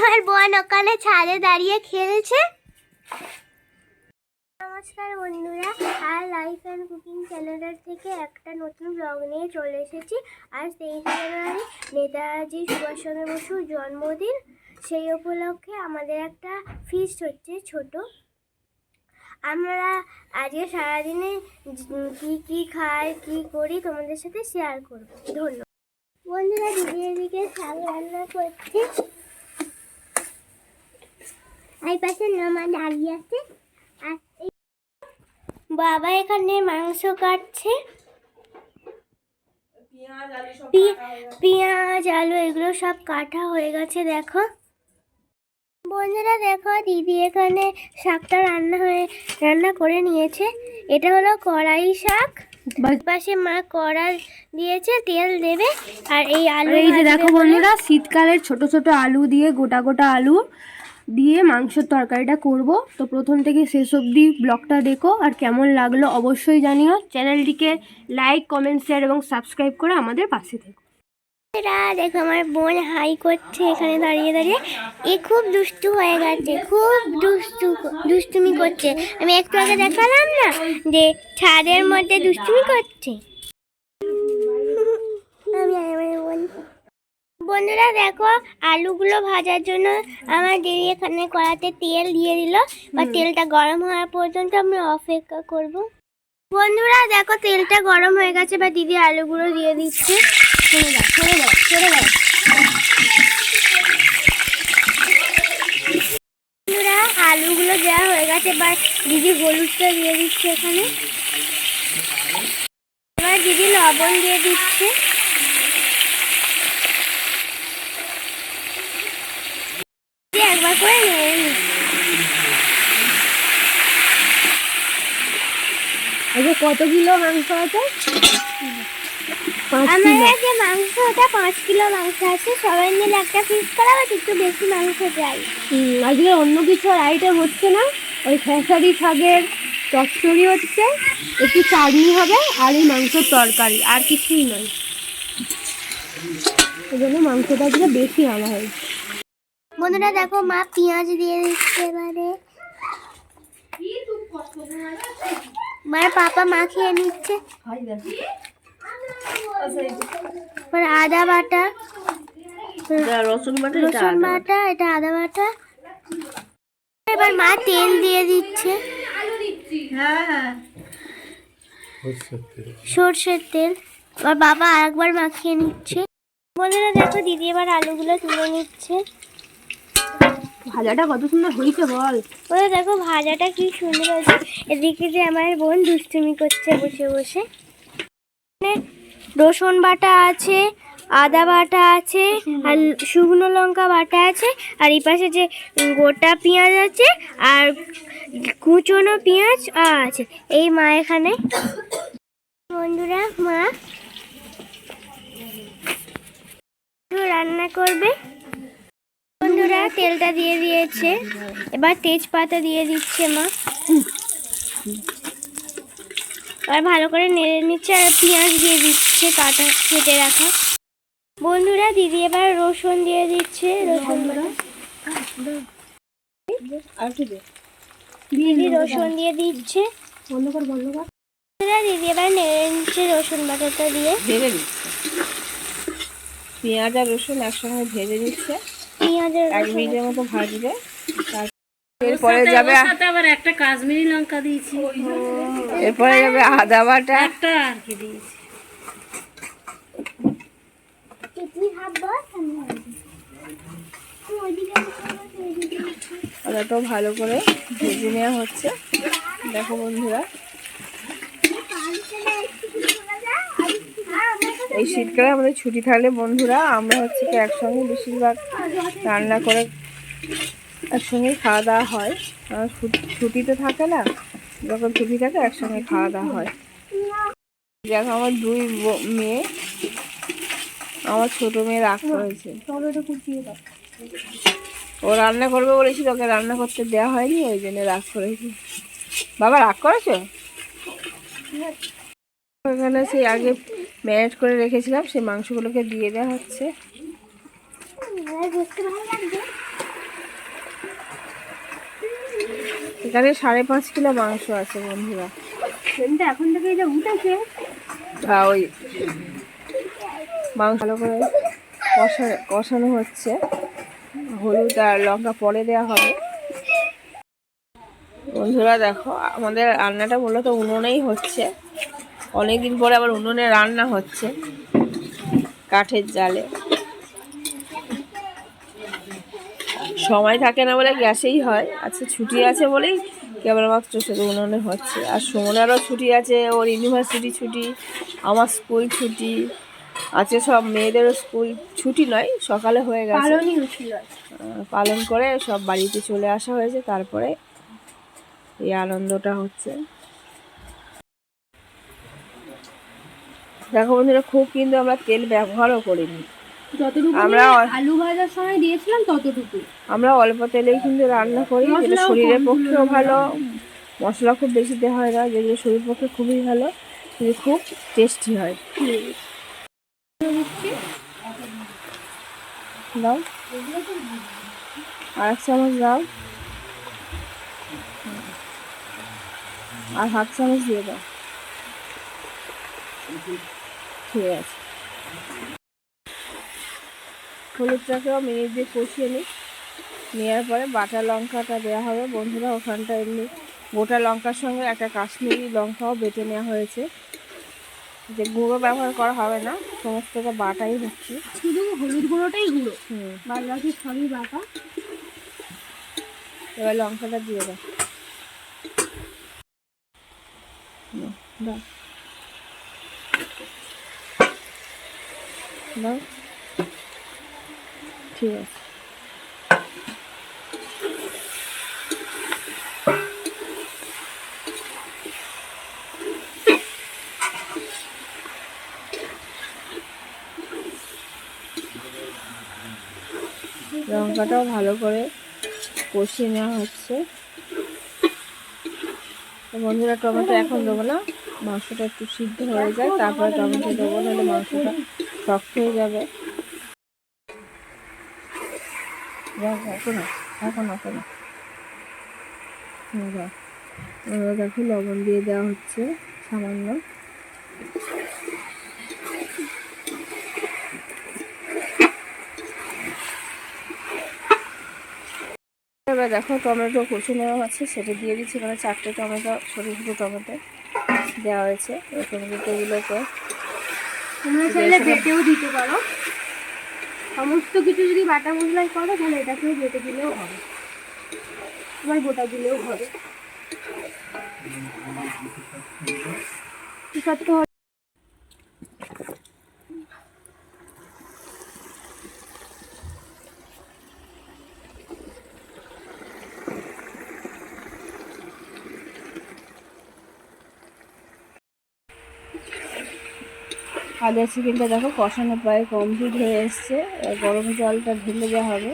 আমার বোন ওখানে ছাদে দাঁড়িয়ে খেলছে। নমস্কার বন্ধুরা, আর লাইফ অ্যান্ড কুকিং চ্যানেলের থেকে একটা নতুন ব্লগ নিয়ে চলে এসেছি। আজ তেইশে জানুয়ারি, নেতাজি সুভাষচন্দ্র বসুর জন্মদিন। সেই উপলক্ষে আমাদের একটা ফিস্ট হচ্ছে ছোট। আমরা আজকে সারাদিনে কি কি খাই, কি করি তোমাদের সাথে শেয়ার করব। ধন্যবাদ। বন্ধুরা দিদি এদিকে শাক রান্না করছে। এই পাশে নামা দাঁড়িয়ে আছে। আর বাবা এখানে মাংস কাটছে। পি- পেঁয়াজ আলু এগুলো সব কাটা হয়ে গেছে দেখো। বন্ধুরা দেখো দিদি এখানে শাকটা রান্না হয়ে রান্না করে নিয়েছে। এটা হলো কড়াই শাক। পাশে মা কড়া দিয়েছে তেল দেবে। আর এই আলু এই যে দেখো বন্ধুরা শীতকালের ছোট ছোট আলু দিয়ে গোটা গোটা আলু। দিয়ে মাংসের তরকারিটা করব। তো প্রথম থেকে শেষ অবধি ব্লগটা দেখো। আর কেমন লাগল অবশ্যই জানিও। চ্যানেলটিকে লাইক কমেন্ট শেয়ার এবং সাবস্ক্রাইব করে আমাদের পাশে থেকো। দেখো আমার বোন হাই করছে এখানে দাঁড়িয়ে দাঁড়িয়ে। এ খুব দুষ্টু হয়ে গেছে, খুব দুষ্টু, দুষ্টুমি করছে। আমি একটু আগে দেখালাম না যে ছাদের মধ্যে দুষ্টুমি করছে আমি আমার বোন বন্ধুরা দেখো আলুগুলো ভাজার জন্য আমার দিদি এখানে কড়াতে তেল দিয়ে দিল। বা তেলটা গরম হওয়ার পর্যন্ত আমরা অপেক্ষা করব। বন্ধুরা দেখো তেলটা গরম হয়ে গেছে বা দিদি আলুগুলো দিয়ে দিচ্ছে। ছেড়ে দাও ছেড়ে দাও ছেড়ে দাও। বন্ধুরা আলুগুলো দেওয়া হয়ে গেছে বা দিদি হলুদটা দিয়ে দিচ্ছে এখানে। এবার দিদি লবণ দিয়ে দিচ্ছে। নিচ্ছে আজকে কত কিলো মাংস আছে? আমার কিলো। যে মাংসটা পাঁচ কিলো মাংস আছে। সবাই মিলে একটা পিস করা হচ্ছে একটু বেশি মাংস চাই। আজকে অন্য কিছু আইটেম হচ্ছে না। ওই খেসারি শাকের চচ্চড়ি হচ্ছে। একটু চাটনি হবে আর এই মাংসের তরকারি আর কিছুই নয়। ওই জন্য মাংসটা আজকে বেশি আনা হয়েছে। বন্ধুরা দেখো মা পেঁয়াজ দিয়ে দিচ্ছে এবারে। মার পাপা মা খেয়ে নিচ্ছে। আদা বাটা। রসুন বাটা রসুন বাটা এটা আদা বাটা। এবার মা তেল দিয়ে দিচ্ছে। সর্ষের তেল। আর বাবা আরেকবার মাখিয়ে নিচ্ছে। বন্ধুরা দেখো দিদি এবার আলুগুলো তুলে নিচ্ছে। ভাজাটা কত সুন্দর হয়েছে বল। ওরা দেখো, ভাজাটা কি সুন্দর হয়েছে। এদিকে যে আমার বোন দুষ্টুমি করছে বসে বসে। রসুন বাটা আছে, আদা বাটা আছে, আর শুকনো লঙ্কা বাটা আছে, আর এই পাশে যে গোটা পেঁয়াজ আছে, আর কুচনো পেঁয়াজ আছে। এই মা এখানে। বন্ধুরা, মা। রান্না করবে। বন্ধুরা, তেলটা দিয়ে দিয়েছে। এবার তেজপাতা দিয়ে দিচ্ছে মা। আর ভালো করে নেড়ে নিচ্ছে আর পেঁয়াজ দিয়ে দিচ্ছে কাটা, কেটে রাখা। বন্ধুরা, দিদি এবার রসুন দিয়ে দিচ্ছে, রসুন দিদি রসুন দিয়ে দিচ্ছে। দিদি এবার নেড়ে নিচ্ছে রসুন বাটাটা দিয়ে। ভেজে পেঁয়াজ আর রসুন একসঙ্গে ভেজে দিচ্ছে এক মিনিটের মতো ভাজবে। এরপরে যাবে আবার একটা কাশ্মীরি লঙ্কা দিয়েছি। এরপরে যাবে আদা বাটা। একটা আর কি দিয়েছি। আদাটাও ভালো করে ভেজে নেওয়া হচ্ছে। দেখো বন্ধুরা। এই শীতকালে আমাদের ছুটি থাকলে বন্ধুরা, আমরা হচ্ছে কি একসঙ্গে বেশিরভাগ রান্না করে একসঙ্গেই খাওয়া দাওয়া হয়। ছুটিতে থাকে না, যখন ছুটি থাকে একসঙ্গে খাওয়া দাওয়া হয়। দেখো, আমার দুই মেয়ে, আমার ছোট মেয়ে রাগ করেছে। ও রান্না করবে বলেছিল, ওকে রান্না করতে দেওয়া হয়নি, ওই জন্য রাগ করেছে। বাবা, রাগ করেছ? এখানে সেই আগে ম্যারিনেট করে রেখেছিলাম সেই মাংসগুলোকে দিয়ে দেওয়া হচ্ছে। এখানে সাড়ে পাঁচ কিলো মাংস আছে বন্ধুরা। এখন থেকে উঠেছে। হ্যাঁ ওই মাংস ভালো করে কষা কষানো হচ্ছে। হলুদ আর লঙ্কা পরে দেওয়া হবে। বন্ধুরা দেখো আমাদের রান্নাটা মূলত উনুনেই হচ্ছে। অনেকদিন পরে আবার উনুনে রান্না হচ্ছে কাঠের জালে। সময় থাকে না বলে গ্যাসেই হয় আচ্ছা ছুটি আছে বলেই কেবলমাত্র শুধু উনুনে হচ্ছে। আর সুমনারও ছুটি আছে ওর ইউনিভার্সিটি ছুটি আমার স্কুল ছুটি আছে সব মেয়েদেরও স্কুল ছুটি নয় সকালে হয়ে গেছে। পালন করে সব বাড়িতে চলে আসা হয়েছে তারপরে এই আনন্দটা হচ্ছে। দেখো বন্ধুরা খুব কিন্তু আমরা তেল ব্যবহারও করিনি। আমরা আলু ভাজার সময় দিয়েছিলাম ততটুকু। আমরা অল্প তেলেই কিন্তু রান্না করি যেটা শরীরের পক্ষেও ভালো। মশলা খুব বেশি দেওয়া হয় না যেগুলো শরীরের পক্ষে খুবই ভালো কিন্তু খুব টেস্টি হয়। দাও। আর এক চামচ দাও। আর হাফ চামচ দিয়ে দাও। ঠিক আছে হলুদটাকেও মিনিট দিয়ে কষিয়ে নিই। নেওয়ার পরে বাটা লঙ্কাটা দেওয়া হবে। বন্ধুরা ওখানটা এমনি গোটা লঙ্কার সঙ্গে একটা কাশ্মীরি লঙ্কাও বেটে নেওয়া হয়েছে। যে গুঁড়ো ব্যবহার করা হবে না সমস্তটা বাটাই হচ্ছে। শুধু হলুদ গুঁড়োটাই গুঁড়ো। বাদ বাকি সবই বাটা। এবার লঙ্কাটা দিয়ে দাও। দাও ঠিক আছে লঙ্কাটাও ভালো করে কষিয়ে নেওয়া হচ্ছে। বন্ধুরা, টমেটো এখন দেবো না, মাংসটা একটু সিদ্ধ হয়ে যায়, তারপরে টমেটো দেবো নাহলে মাংসটা শক্ত হয়ে যাবে। এখন এখন এখন দেখো লবণ দিয়ে দেওয়া হচ্ছে সামান্য। এবার দেখো টমেটো কুচি নেওয়া আছে সেটা দিয়ে দিচ্ছি। মানে চারটে টমেটো ছোটো ছোটো টমেটো দেওয়া হয়েছে। এই টমেটোগুলোকে তোমরা চাইলে বেটেও দিতে পারো। সমস্ত কিছু যদি বাটা মশলাই করো তাহলে এটাকেও বেটে দিলেও হবে। তোমার গোটা দিলেও হবে। করতে চিকেনটা দেখো কষানো প্রায় কমপ্লিট হয়ে এসছে। গরম জলটা ঢেলে দেওয়া হবে।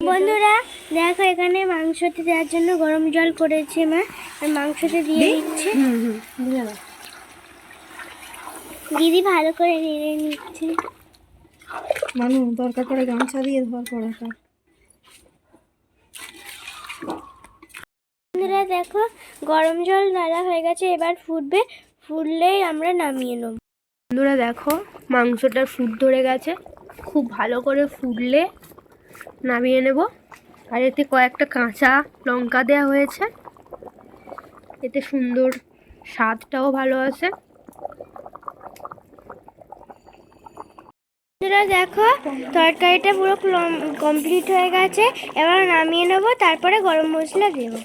বন্ধুরা দেখো এখানে মাংসতে দেওয়ার জন্য গরম জল করেছে মা। আর মাংসতে দিয়ে দিচ্ছে। হুম হুম বুঝে না দিদি ভালো করে নেড়ে নিচ্ছে। মানু দরকার পড়ে গামছা দিয়ে ধর পড়াটা। বন্ধুরা দেখো গরম জল ঢালা হয়ে গেছে এবার ফুটবে। ফুটলেই আমরা নামিয়ে নেব। বন্ধুরা দেখো মাংসটার ফুট ধরে গেছে। খুব ভালো করে ফুটলে নামিয়ে নেব। আর এতে কয়েকটা কাঁচা লঙ্কা দেওয়া হয়েছে। এতে সুন্দর স্বাদটাও ভালো আছে। দেখো তরকারিটা পুরো কমপ্লিট হয়ে গেছে। এবার নামিয়ে নেব তারপরে গরম মশলা দেবো।